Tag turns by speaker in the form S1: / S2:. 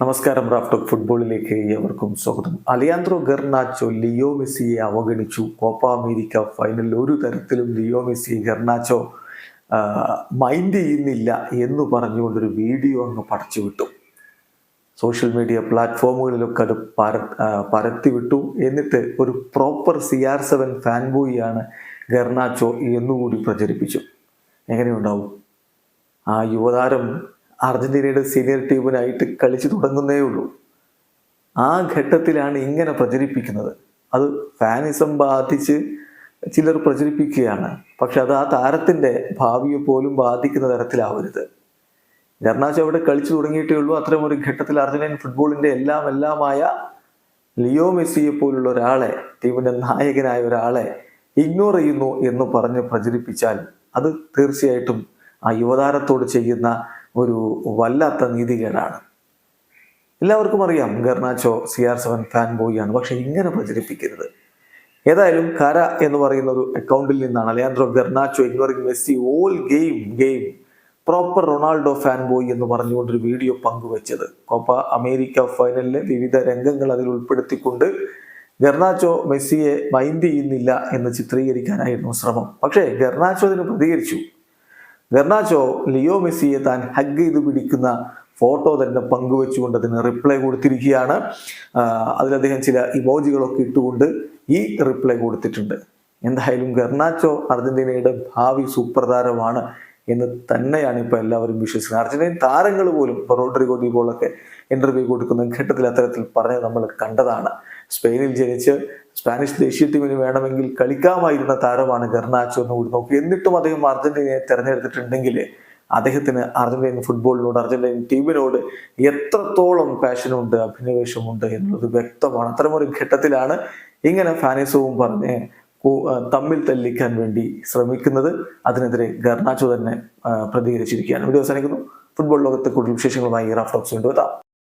S1: നമസ്കാരം റാഫ്റ്റോക്ക് ഫുട്ബോളിലേക്ക് ഏവർക്കും സ്വാഗതം. അലിയാന്ത്രോ ഗർണാച്ചോ ലിയോ മെസ്സിയെ അവഗണിച്ചു. കോപ്പ അമേരിക്ക ഫൈനലിൽ ഒരു തരത്തിലും ലിയോ മെസ്സി ഗർണാച്ചോ മൈൻഡ് ചെയ്യുന്നില്ല എന്ന് പറഞ്ഞുകൊണ്ടൊരു വീഡിയോ അങ്ങ് പടച്ചു വിട്ടു. സോഷ്യൽ മീഡിയ പ്ലാറ്റ്ഫോമുകളിലൊക്കെ അത് പര പരത്തി പരത്തിവിട്ടു എന്നിട്ട് ഒരു proper C R seven fan ബോയിയാണ് Garnacho എന്നുകൂടി പ്രചരിപ്പിച്ചു. എങ്ങനെയുണ്ടാവും? ആ യുവതാരം അർജന്റീനയുടെ സീനിയർ ടീമിനായിട്ട് കളിച്ചു തുടങ്ങുന്നേ ഉള്ളൂ. ആ ഘട്ടത്തിലാണ് ഇങ്ങനെ പ്രചരിപ്പിക്കുന്നത്. അത് ഫാനിസം ബാധിച്ച് ചിലർ പ്രചരിപ്പിക്കുകയാണ്. പക്ഷെ അത് ആ താരത്തിന്റെ ഭാവിയെ പോലും ബാധിക്കുന്ന തരത്തിലാവരുത്. ഗർണാച്ചോ അവിടെ കളിച്ചു തുടങ്ങിയിട്ടേ ഉള്ളൂ. അത്തരമൊരു ഘട്ടത്തിൽ അർജന്റീൻ ഫുട്ബോളിന്റെ എല്ലാം എല്ലാമായ ലിയോ മെസ്സിയെ പോലുള്ള ഒരാളെ ടീമിന്റെ നായകനായ ഒരാളെ ഇഗ്നോർ ചെയ്യുന്നു എന്ന് പറഞ്ഞ് പ്രചരിപ്പിച്ചാൽ അത് തീർച്ചയായിട്ടും ആ യുവതാരത്തോട് ചെയ്യുന്ന ഒരു വല്ലാത്ത നീതികേടാണ്. എല്ലാവർക്കും അറിയാം Garnacho C R seven fan ബോയിയാണ് പക്ഷെ ഇങ്ങനെ പ്രചരിപ്പിക്കരുത്. ഏതായാലും കര എന്ന് പറയുന്ന ഒരു അക്കൗണ്ടിൽ നിന്നാണ് Alejandro Garnacho ignoring Messi all game game proper Ronaldo fan boy എന്ന് പറഞ്ഞുകൊണ്ടൊരു വീഡിയോ പങ്കുവച്ചത്. കോപ്പ അമേരിക്ക ഫൈനലിലെ വിവിധ രംഗങ്ങൾ അതിൽ ഉൾപ്പെടുത്തിക്കൊണ്ട് ഗർണാച്ചോ മെസ്സിയെ മൈൻഡ് ചെയ്യുന്നില്ല എന്ന് ചിത്രീകരിക്കാനായിരുന്നു ശ്രമം. പക്ഷേ ഗർണാച്ചോ അതിന് പ്രതികരിച്ചു. ഗർണാച്ചോ ലിയോ മെസ്സിയെ താൻ ഹഗ് ചെയ്ത് പിടിക്കുന്ന ഫോട്ടോ തന്നെ പങ്കുവെച്ചുകൊണ്ട് അതിന് റിപ്ലൈ കൊടുത്തിരിക്കുകയാണ്. അതിൽ അദ്ദേഹം ചില ഇമോജികളൊക്കെ ഇട്ടുകൊണ്ട് ഈ റിപ്ലൈ കൊടുത്തിട്ടുണ്ട്. എന്തായാലും ഗർണാച്ചോ അർജന്റീനയുടെ ഭാവി സൂപ്പർ താരമാണ് എന്ന് തന്നെയാണ് ഇപ്പോൾ എല്ലാവരും വിശ്വസിക്കുന്നത്. അർജന്റീൻ താരങ്ങൾ പോലും ഇപ്പോൾ റോഡ്രിഗോ ദീപോളൊക്കെ ഇന്റർവ്യൂ കൊടുക്കുന്ന ഘട്ടത്തിൽ അത്തരത്തിൽ പറഞ്ഞത് നമ്മൾ കണ്ടതാണ്. സ്പെയിനിൽ ജനിച്ച് സ്പാനിഷ് ദേശീയ ടീമിന് വേണമെങ്കിൽ കളിക്കാമായിരുന്ന താരമാണ് ഗർണാച്ചോ എന്ന് കൂടി നോക്കി. എന്നിട്ടും അദ്ദേഹം അർജന്റീനയെ തെരഞ്ഞെടുത്തിട്ടുണ്ടെങ്കിൽ അദ്ദേഹത്തിന് അർജന്റീൻ ഫുട്ബോളിനോട് അർജന്റീൻ ടീമിനോട് എത്രത്തോളം പാഷനുണ്ട് അഭിനിവേശമുണ്ട് എന്നുള്ളത് വ്യക്തമാണ്. അത്തരമൊരു ഘട്ടത്തിലാണ് ഇങ്ങനെ ഫാനിസവും പറഞ്ഞ് തമ്മിൽ തല്ലിക്കാൻ വേണ്ടി ശ്രമിക്കുന്നത്. അതിനെതിരെ ഗർണാച്ചോ തന്നെ പ്രതികരിച്ചിരിക്കുകയാണ്. വീഡിയോ അവസാനിക്കുന്നു. ഫുട്ബോൾ ലോകത്തെ കൂടുതൽ വിശേഷങ്ങളുമായി റാഫ്റ്റോക്സ് കൊണ്ടുവെത്താം